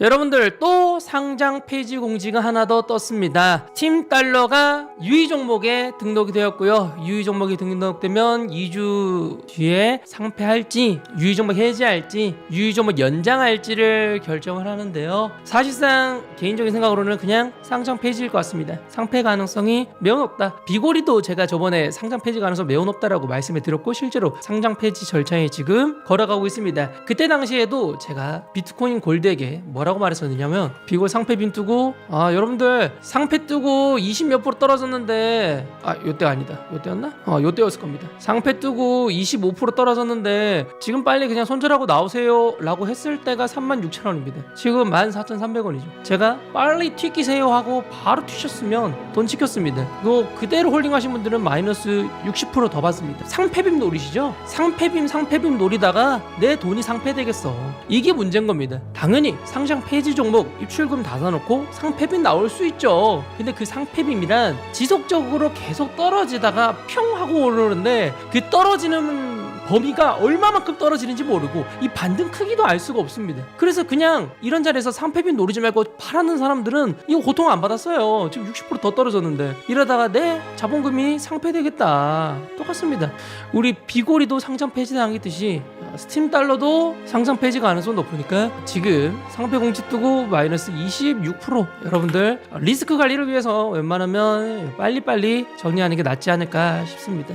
여러분들 또 상장 폐지 공지가 하나 더 떴습니다. 팀 달러가 유의 종목에 등록이 되었고요. 유의 종목이 등록되면 2주 뒤에 상폐할지, 유의 종목 해지할지, 유의 종목 연장할지를 결정을 하는데요. 사실상 개인적인 생각으로는 그냥 상장 폐지일 것 같습니다. 상폐 가능성이 매우 높다. 비고리도 제가 저번에 상장 폐지 가능성 매우 높다라고 말씀해 드렸고 실제로 상장 폐지 절차에 지금 걸어가고 있습니다. 그때 당시에도 제가 비트코인 골드에게 뭐 라고 말했었냐면 비고 상패 빈 뜨고 아 여러분들 상패 뜨고 20 몇 프로 떨어졌는데 아 요때 아니다 요때였나? 어 요때였을 겁니다. 상패 뜨고 25% 떨어졌는데 지금 빨리 그냥 손절하고 나오세요 라고 했을 때가 36,000원입니다. 지금 14,300원이죠. 제가 빨리 튀기세요 하고 바로 튀셨으면 돈 찍혔습니다. 이거 그대로 홀딩하신 분들은 마이너스 60%더 받습니다. 상패빔 노리시죠? 상패빔 상패빔 노리다가 내 돈이 상패되겠어. 이게 문제인 겁니다. 당연히 상장 폐지 종목 입출금 닫아놓고 상패빔 나올 수 있죠. 근데 그 상패빔이란 지속적으로 계속 떨어지다가 평 하고 오르는데 그 떨어지는 범위가 얼마만큼 떨어지는지 모르고 이 반등 크기도 알 수가 없습니다. 그래서 그냥 이런 자리에서 상패빈 노리지 말고 팔았는 사람들은 이거 고통 안 받았어요. 지금 60%더 떨어졌는데 이러다가 내 자본금이 상폐되겠다. 똑같습니다. 우리 비고리도 상장 폐지당했듯이 스팀 달러도 상장 폐지 가능성 높으니까 지금 상패 공지 뜨고 마이너스 26% 여러분들 리스크 관리를 위해서 웬만하면 빨리빨리 정리하는 게 낫지 않을까 싶습니다.